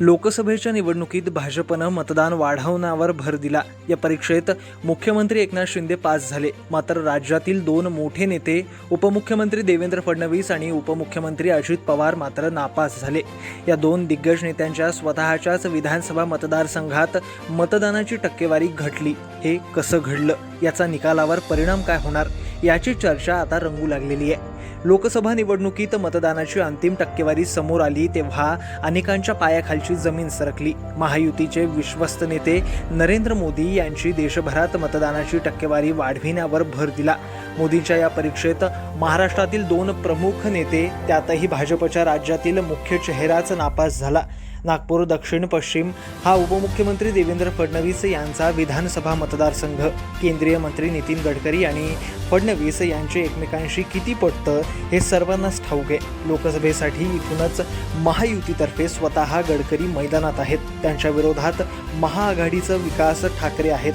लोकसभेच्या निवडणुकीत भाजपनं मतदान वाढवण्यावर भर दिला. या परीक्षेत मुख्यमंत्री एकनाथ शिंदे पास झाले. मात्र राज्यातील दोन मोठे नेते उपमुख्यमंत्री देवेंद्र फडणवीस आणि उपमुख्यमंत्री अजित पवार मात्र नापास झाले. या दोन दिग्गज नेत्यांच्या स्वतःच्याच विधानसभा मतदारसंघात मतदानाची टक्केवारी घटली. हे कसं घडलं? याचा निकालावर परिणाम काय होणार? याची चर्चा आता रंगू लागलेली आहे. लोकसभा निवडणुकीत मतदानाची अंतिम टक्केवारी समोर आली तेव्हा अनेकांच्या पायाखालची जमीन सरकली. महायुतीचे विश्वस्त नेते नरेंद्र मोदी यांची देशभरात मतदानाची टक्केवारी वाढविण्यावर भर दिला. मोदींच्या या परीक्षेत महाराष्ट्रातील दोन प्रमुख नेते त्यातही भाजपच्या राज्यातील मुख्य चेहराच नापास झाला. नागपूर दक्षिण पश्चिम हा उपमुख्यमंत्री देवेंद्र फडणवीस यांचा विधानसभा मतदारसंघ. केंद्रीय मंत्री नितीन गडकरी आणि फडणवीस यांचे एकमेकांशी किती पटतं हे सर्वांनाच ठाऊक आहे. लोकसभेसाठी इथूनच महायुतीतर्फे स्वतः गडकरी मैदानात आहेत. त्यांच्या विरोधात महाआघाडीचं विकास ठाकरे आहेत.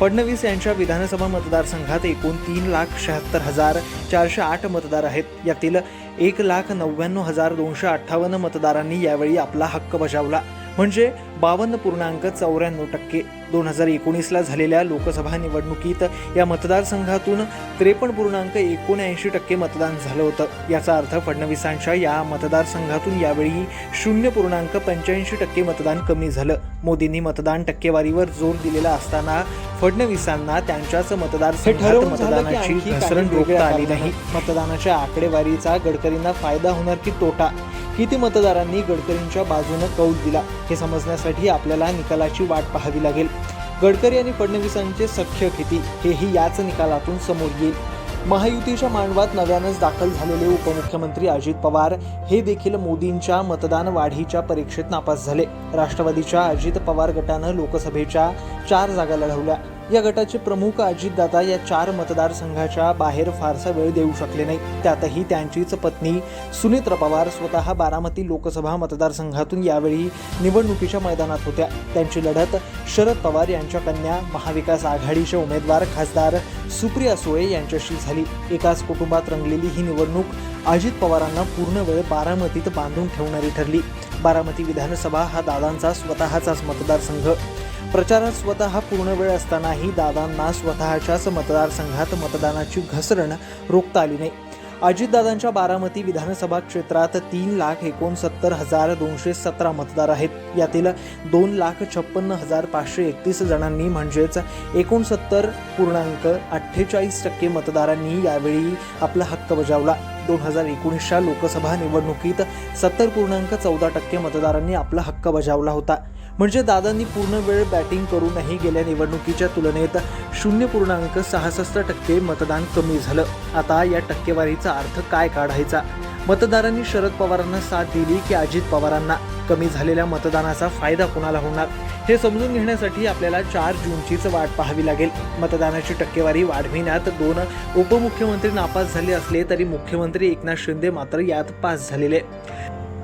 फडणवीस यांच्या विधानसभा मतदारसंघात एकूण तीन लाख शहात्तर हजार चारशे आठ मतदार आहेत. यातील एक लाख नव्याण्णव हजार दोनशे अठ्ठावन्न मतदारांनी यावेळी आपला हक्क बजावला. म्हणजे बावन्न पूर्णांक चौऱ्याण्णव टक्के. दोन हजार एकोणीसला झालेल्या लोकसभा निवडणुकीत या मतदारसंघातून त्रेपन्न पूर्णांक एकोणऐंशी टक्के मतदान झालं होतं. याचा अर्थ फडणवीसांच्या या मतदारसंघातून यावेळी शून्य पूर्णांक पंच्याऐंशी टक्के मतदान कमी झालं. मोदींनी मतदान टक्केवारीवर जोर दिलेला असताना फडणवीसांना त्यांच्याच मतदारसंघात मतदानाची घसरण रोखता आली नाही. मतदानाच्या आकडेवारीचा गडकरींना फायदा होणार की तोटा? किती मतदारांनी गडकरींच्या बाजूनं कौल दिला हे समजण्यासाठी आपल्याला निकालाची वाट पाहावी लागेल. गडकरी आणि फडणवीसांचे सख्य किती हेही याच निकालातून समोर येईल. महायुतीच्या मांडवात नव्यानंच दाखल झालेले उपमुख्यमंत्री अजित पवार हे देखील मोदींच्या मतदान वाढीच्या परीक्षेत नापास झाले. राष्ट्रवादीच्या अजित पवार गटानं लोकसभेच्या चार जागा लढवल्या. या गटाचे प्रमुख अजितदादा या चार मतदारसंघाच्या बाहेर फारसा वेळ देऊ शकले नाही. त्यातही त्यांचीच पत्नी सुनेत्रा पवार स्वतः बारामती लोकसभा मतदारसंघातून यावेळी निवडणुकीच्या मैदानात होत्या. त्यांची लढत शरद पवार यांच्या कन्या महाविकास आघाडीचे उमेदवार खासदार सुप्रिया सुळे यांच्याशी झाली. एकाच कुटुंबात रंगलेली ही निवडणूक अजित पवारांना पूर्ण वेळ बारामतीत बांधून ठेवणारी ठरली. बारामती विधानसभा हा दादांचा स्वतःचाच मतदारसंघ. प्रचारात स्वतः पूर्ण वेळ असतानाही दादांना स्वतःच्याच मतदारसंघात मतदानाची घसरण रोखता आली नाही. अजितदादांच्या बारामती विधानसभा क्षेत्रात तीन लाख एकोणसत्तर हजार दोनशे सतरा मतदार आहेत. यातील दोन लाख छप्पन्न हजार पाचशे एकतीस जणांनी म्हणजेच एकोणसत्तर पूर्णांक अठ्ठेचाळीस टक्के मतदारांनी यावेळी आपला हक्क बजावला. दोन हजार एकोणीसच्या लोकसभा निवडणुकीत सत्तर पूर्णांक चौदा टक्के मतदारांनी आपला हक्क बजावला होता. म्हणजे दादांनी पूर्ण वेळ बॅटिंग करूनही गेल्या निवडणुकीच्या तुलनेत शून्य पूर्णांक सहासष्ट टक्के मतदान कमी झालं. आता या टक्केवारीचा अर्थ काय काढायचा? मतदारांनी शरद पवारांना साथ दिली की अजित पवारांना? कमी झालेल्या मतदानाचा फायदा कोणाला होणार? हे समजून घेण्यासाठी आपल्याला चार जूनचीच वाट पाहावी लागेल. मतदानाची टक्केवारी वाढविण्यात दोन उपमुख्यमंत्री नापास झाले असले तरी मुख्यमंत्री एकनाथ शिंदे मात्र यात पास झालेले.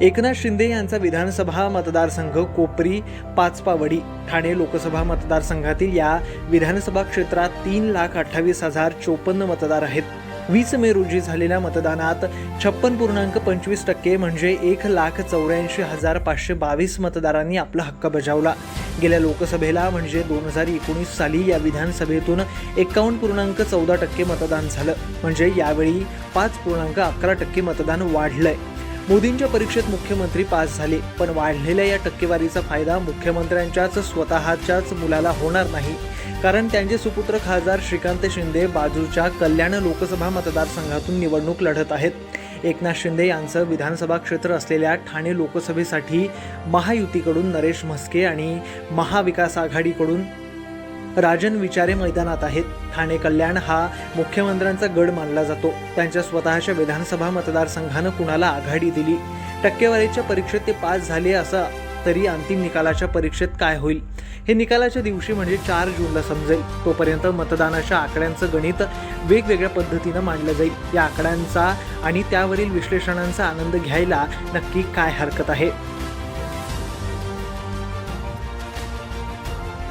एकनाथ शिंदे यांचा विधानसभा मतदारसंघ कोपरी पाचपावडी ठाणे लोकसभा मतदारसंघातील या विधानसभा क्षेत्रात तीन लाख अठ्ठावीस हजार चोपन्न मतदार आहेत. वीस मे रोजी झालेल्या मतदानात छप्पन पूर्णांक पंचवीस टक्के म्हणजे एक लाख चौऱ्याऐंशी हजार पाचशे बावीस मतदारांनी आपला हक्क बजावला. गेल्या लोकसभेला म्हणजे दोन हजार एकोणीस साली या विधानसभेतून एकावन्न पूर्णांक चौदा टक्के मतदान झालं. म्हणजे यावेळी पाच पूर्णांक अकरा टक्के मतदान वाढलंय. मोदींच्या परीक्षेत मुख्यमंत्री पास झाले पण वाढलेल्या या टक्केवारीचा फायदा मुख्यमंत्र्यांच्याच स्वतःच्याच मुलाला होणार नाही. कारण त्यांचे सुपुत्र खासदार श्रीकांत शिंदे बाजूच्या कल्याण लोकसभा मतदारसंघातून निवडणूक लढत आहेत. एकनाथ शिंदे यांचं विधानसभा क्षेत्र असलेल्या ठाणे लोकसभेसाठी महायुतीकडून नरेश म्हस्के आणि महाविकास आघाडीकडून राजन विचारे मैदानात आहेत. ठाणे कल्याण हा मुख्यमंत्र्यांचा गड मानला जातो. त्यांच्या स्वतःच्या विधानसभा मतदारसंघानं कुणाला आघाडी दिली? टक्केवारीच्या परीक्षेत ते पास झाले असा तरी अंतिम निकालाच्या परीक्षेत काय होईल? हे निकालाच्या दिवशी म्हणजे चार जूनला समजेल. तोपर्यंत मतदानाच्या आकड्यांचं गणित वेगवेगळ्या पद्धतीनं मांडलं जाईल. या आकड्यांचा आणि त्यावरील विश्लेषणांचा आनंद घ्यायला नक्की काय हरकत आहे?